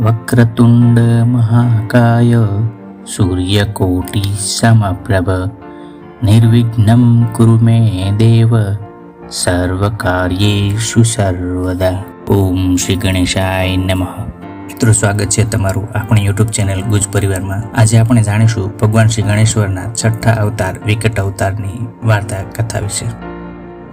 વક્રતુંડ મહાકાય સૂર્યકોટિ સમપ્રભ નિર્વિઘ્નમ કુરુ મે દેવ સર્વકાર્યેષુ સર્વદા ઓમ શ્રી ગણેશાય નમઃ મિત્રો, સ્વાગત છે તમારું આપણી યુટ્યુબ ચેનલ ગુજ પરિવારમાં. આજે આપણે જાણીશું ભગવાન શ્રી ગણેશ્વરના છઠ્ઠા અવતાર, વિકટ અવતારની વાર્તા કથા વિશે.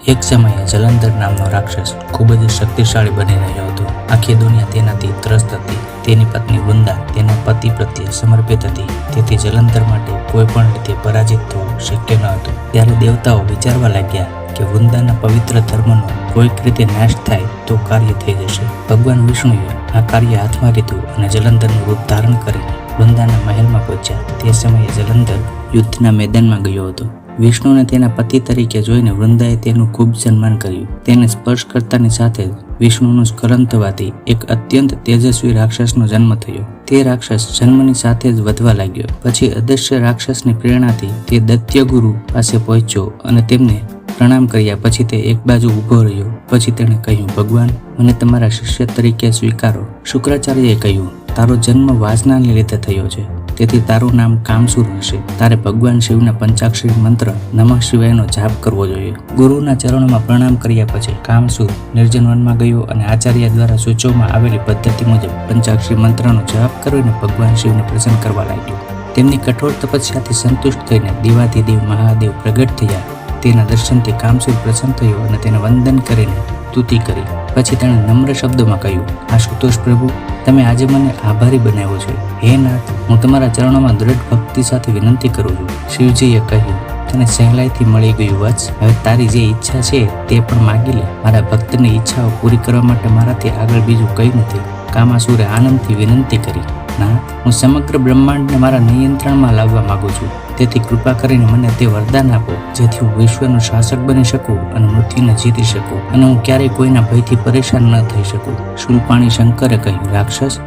એક સમયે જલંધર નામનો રાક્ષસ ખૂબ જ શક્તિશાળી બની રહ્યો હતો. આખી દુનિયા તેનાથી ત્રસ્ત હતી. તેની પત્ની વૃંદા તેના પતિ પ્રત્યે સમર્પિત હતી. તેથી જલંધર માટે કોઈ પણ રીતે પરાજિત થવું શક્ય ન હતું. ત્યારે દેવતાઓ વિચારવા લાગ્યા કે વૃંદાના પવિત્ર ધર્મનો કોઈક રીતે નાશ થાય તો કાર્ય થઈ જશે. ભગવાન વિષ્ણુએ આ કાર્ય હાથમાં લીધું અને જલંધરનું રૂપ ધારણ કરી વૃંદાના મહેલમાં પહોંચ્યા. તે સમયે જલંધર યુદ્ધના મેદાનમાં ગયો હતો. વિષ્ણુને તેના પતિ તરીકે જોઈને વૃંદાએ તેનું ખૂબ સન્માન કર્યું. તેને સ્પર્શ કરતાની સાથે જ વિષ્ણુનું સ્કલંતવાથી એક અત્યંત તેજસ્વી રાક્ષસનો જન્મ થયો. તે રાક્ષસ જન્મની સાથે જ વધવા લાગ્યો. પછી અદૃશ્ય રાક્ષસની પ્રેરણાથી તે દત્યગુરુ પાસે પહોંચ્યો અને તેમને પ્રણામ કર્યા. પછી તે એક બાજુ ઊભો રહ્યો. પછી તેણે કહ્યું, ભગવાન, મને તમારા શિષ્ય તરીકે સ્વીકારો. શુક્રાચાર્યએ કહ્યું, તારો જન્મ વાસનાને લીધે થયો છે. તેથી તારું નામ કામસુર હશે. તારે ભગવાન શિવના પંચાક્ષરી મંત્ર નમઃ શિવાયનો જાપ કરવો જોઈએ. ગુરુના ચરણોમાં પ્રણામ કર્યા પછી કામસુર નિર્જન વનમાં ગયો અને આચાર્ય દ્વારા સૂચવવામાં આવેલી પદ્ધતિ મુજબ પંચાક્ષરી મંત્રનો જાપ કરીને ભગવાન શિવને પ્રસન્ન કરવા લાગ્યો. તેમની કઠોર તપસ્યાથી સંતુષ્ટ થઈને દેવાધિદેવ મહાદેવ પ્રગટ થયા. તેના દર્શનથી કામસુર પ્રસન્ન થયો અને તેને વંદન કરીને સ્તુતિ કરી. પછી તેણે નમ્ર શબ્દોમાં કહ્યું, આશુતોષ પ્રભુ, તમે આજે મને આભારી બનાવ્યો છે. હે નાથ, હું તમારા ચરણોમાં દ્રઢ ભક્તિ સાથે વિનંતી કરું છું. શિવજીએ કહ્યું, તને સહેલાઈથી મળી ગયું વત્સ. હવે તારી જે ઈચ્છા છે તે પણ માગી લે. મારા ભક્તની ઈચ્છાઓ પૂરી કરવા માટે મારાથી આગળ બીજું કંઈ નથી. કામાસુરે આનંદથી વિનંતી કરી. ના હું સમગ્ર બ્રહ્માંડને મારા નિયંત્રણમાં લાવવા માંગુ છું. તેથી કૃપા કરીને મને તે વરદાન આપો, જેથી હું વિશ્વનો શાસક બની શકું અને મૃત્યુને જીતી શકું અને હું ક્યારેય કોઈના ભયથી પરેશાન ન થઈ શકું. શુલપાણી શંકરે કહ્યું, રાક્ષસ,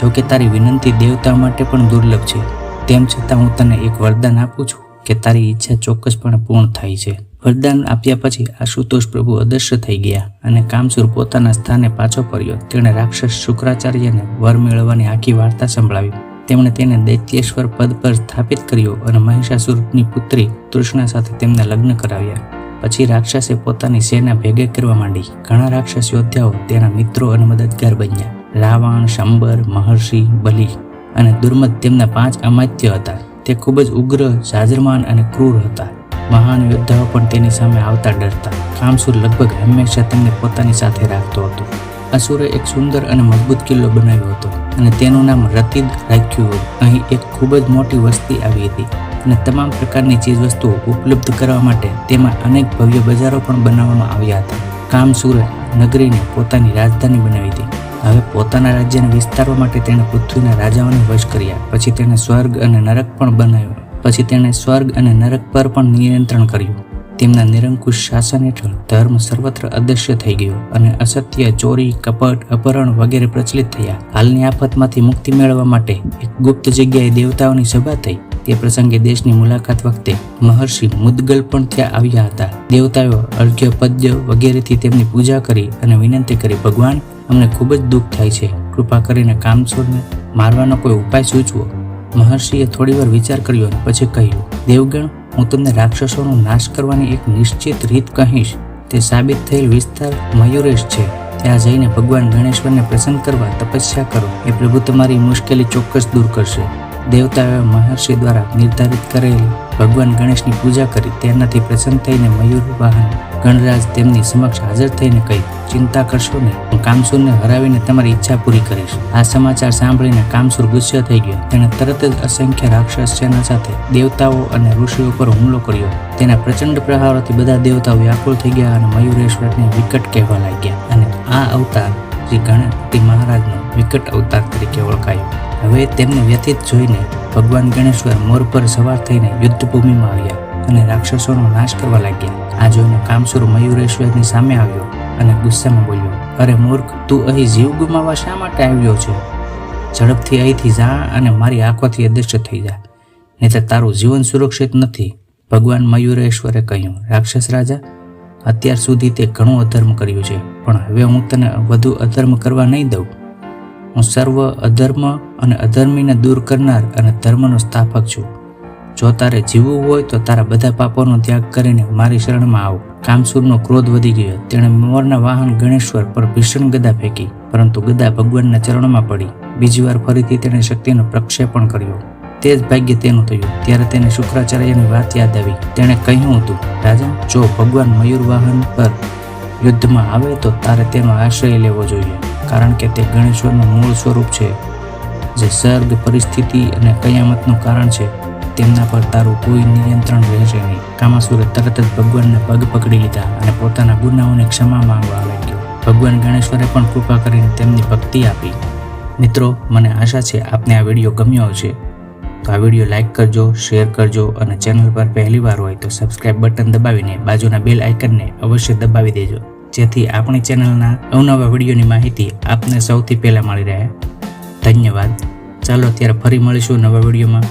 જો કે તારી વિનંતી દેવતા માટે પણ દુર્લભ છે. તેમ છતાં હું તને એક વરદાન આપું છું કે તારી ઈચ્છા ચોક્કસપણે પૂર્ણ થાય છે. વરદાન આપ્યા પછી આશુતોષ પ્રભુ અદૃશ્ય થઈ ગયા અને કામસુર પોતાના સ્થાને પાછો ફર્યો. તેણે રાક્ષસ શુક્રાચાર્યને વર મેળવવાની આખી વાર્તા સંભળાવી. તેમણે તેને દૈત્યેશ્વર પદ પર સ્થાપિત કર્યો અને મહિષાસુરની પુત્રી તૃષ્ણા સાથે તેમના લગ્ન કરાવ્યા. પછી રાક્ષસે પોતાની સેના ભેગે કરવા માંડી. ઘણા રાક્ષસ યોદ્ધાઓ તેના મિત્રો અને મદદગાર બન્યા. રાવણ, શંબર, મહર્ષિ, બલિ અને દુર્મદ તેમના પાંચ અમાત્ય હતા. તે ખૂબ જ ઉગ્ર જાજરમાન અને ક્રૂર હતા. મહાન યોદ્ધાઓ પણ તેની સામે આવતા ડરતા. કામસુર લગભગ હંમેશા તેમને પોતાની સાથે રાખતો હતો. અસુરે એક સુંદર અને મજબૂત કિલ્લો બનાવ્યો હતો અને તેનું નામ રતિદ રાખ્યું હતું. અહીં એક ખૂબ જ મોટી વસ્તી આવી હતી અને તમામ પ્રકારની ચીજવસ્તુઓ ઉપલબ્ધ કરવા માટે તેમાં અનેક ભવ્ય બજારો પણ બનાવવામાં આવ્યા હતા. કામસુરે નગરીને પોતાની રાજધાની બનાવી હતી. હવે પોતાના રાજ્યને વિસ્તારવા માટે તેણે પૃથ્વીના રાજાઓને વશ કર્યા. પછી તેણે સ્વર્ગ અને નરક પણ બનાવ્યો. પછી તેણે સ્વર્ગ અને નરક પર પણ નિયંત્રણ કર્યું. તેમના નિરંકુશ શાસન હેઠળ ધર્મ સર્વત્ર અદૃશ્ય થઈ ગયો અને અસત્ય, ચોરી, કપટ, અપહરણ વગેરે પ્રચલિત થયા. હાલની આફતમાંથી મુક્તિ મેળવવા માટે એક ગુપ્ત જગ્યાએ દેવતાઓની સભા થઈ. તે પ્રસંગે દેશની મુલાકાત વખતે મહર્ષિ મુદગલ પણ ત્યાં આવ્યા હતા. દેવતાઓ અર્ઘ્ય, પદ્ય વગેરેથી તેમની પૂજા કરી અને વિનંતી કરી, ભગવાન, અમને ખૂબ જ દુઃખ થાય છે. કૃપા કરીને કામસોરને મારવાનો કોઈ ઉપાય સૂચવો. મહર્ષિએ થોડીવાર વિચાર કર્યો અને પછી કહ્યું, દેવગણ, હું તમને રાક્ષસોનો નાશ કરવાની એક નિશ્ચિત રીત કહીશ. તે સાબિત થયેલ વિસ્તાર મયુરેશ છે. ત્યાં જઈને ભગવાન ગણેશ્વરને પ્રસન્ન કરવા તપસ્યા કરો. એ પ્રભુ તમારી મુશ્કેલી ચોક્કસ દૂર કરશે. દેવતાઓએ મહર્ષિ દ્વારા નિર્ધારિત કરેલી ભગવાન ગણેશની પૂજા કરી. તેનાથી પ્રસન્ન થઈને મયુર વાહન ગણરાજ તેમની સમક્ષ હાજર થઈને કહ્યું ચિંતા કરશો નહીં. હું કામસુરને હરાવીને તમારી ઈચ્છા પૂરી કરીશ. આ સમાચાર સાંભળીને કામસુર ગુસ્સે થઈ ગયો. તેણે તરત જ અસંખ્ય રાક્ષસ સેના સાથે દેવતાઓ અને ઋષિઓ પર હુમલો કર્યો. તેના પ્રચંડ પ્રહારોથી બધા દેવતાઓ વ્યાકુળ થઈ ગયા અને મયુરેશ્વરને વિકટ કહેવા લાગ્યા. અને આ અવતાર શ્રી ગણપતિ મહારાજનો વિકટ અવતાર તરીકે ઓળખાયો. હવે તેમને વ્યથિત જોઈને ભગવાન ગણેશ્વર મોર પર સવાર થઈને યુદ્ધભૂમિમાં આવ્યા અને રાક્ષસોનો નાશ કરવા લાગ્યા. આ જોઈને કામસુર મયુરેશ્વરની સામે આવ્યો અને ગુસ્સામાં બોલ્યો, અરે મૂર્ખ, તું અહીં જીવ ગુમાવવા શા માટે આવ્યો છે? ઝડપથી અહીંથી જા અને મારી આંખોથી અદૃશ્ય થઈ જા. નહીં તો તારું જીવન સુરક્ષિત નથી. ભગવાન મયુરેશ્વરે કહ્યું, રાક્ષસ રાજા, અત્યાર સુધી તે ઘણું અધર્મ કર્યું છે, પણ હવે હું તને વધુ અધર્મ કરવા નહીં દઉં. હું સર્વ અધર્મ અને અધર્મીને દૂર કરનાર અને ધર્મનો સ્થાપક છું. જો તારે જીવવું હોય તો તારા બધા પાપોનો ત્યાગ કરીને મારી શરણમાં આવ. કામસુરનો ક્રોધ વધી ગયો. તેણે મોરના વાહન ગણેશ્વર પર ભીષણ ગદા ફેંકી, પરંતુ ગદા ભગવાનના ચરણમાં પડી. બીજી વાર ફરીથી તેણે શક્તિનો પ્રક્ષેપણ કર્યો. તે જ ભાગ્ય તેનું થયું. ત્યારે તેને શુક્રાચાર્યની વાત યાદ આવી. તેણે કહ્યું હતું, રાજા, જો ભગવાન મયુર વાહન પર યુદ્ધમાં આવે તો તારે તેનો આશ્રય લેવો જોઈએ, કારણ કે તે ગણેશ્વરનું મૂળ સ્વરૂપ છે, જે સર્ગ, પરિસ્થિતિ અને કયામતનું કારણ છે. તેમના પર તારું કોઈ નિયંત્રણ રહેશે નહીં. કામાસુરે તરત જ ભગવાનને પગ પકડી લીધા અને પોતાના ગુનાઓની ક્ષમા માંગવા લાગ્યો. ભગવાન ગણેશ્વરે પણ કૃપા કરીને તેમની ભક્તિ આપી. મિત્રો, મને આશા છે આપને આ વીડિયો ગમ્યો હશે. તો આ વીડિયો લાઇક કરજો, શેર કરજો અને ચેનલ પર પહેલીવાર હોય તો સબસ્ક્રાઇબ બટન દબાવીને બાજુના બેલ આઇકનને અવશ્ય દબાવી દેજો. જેથી આપણી ચેનલના અવનવા વિડીયોની માહિતી આપને સૌથી પહેલાં મળી રહે. ધન્યવાદ. ચાલો અત્યારે ફરી મળીશું નવા વિડીયોમાં.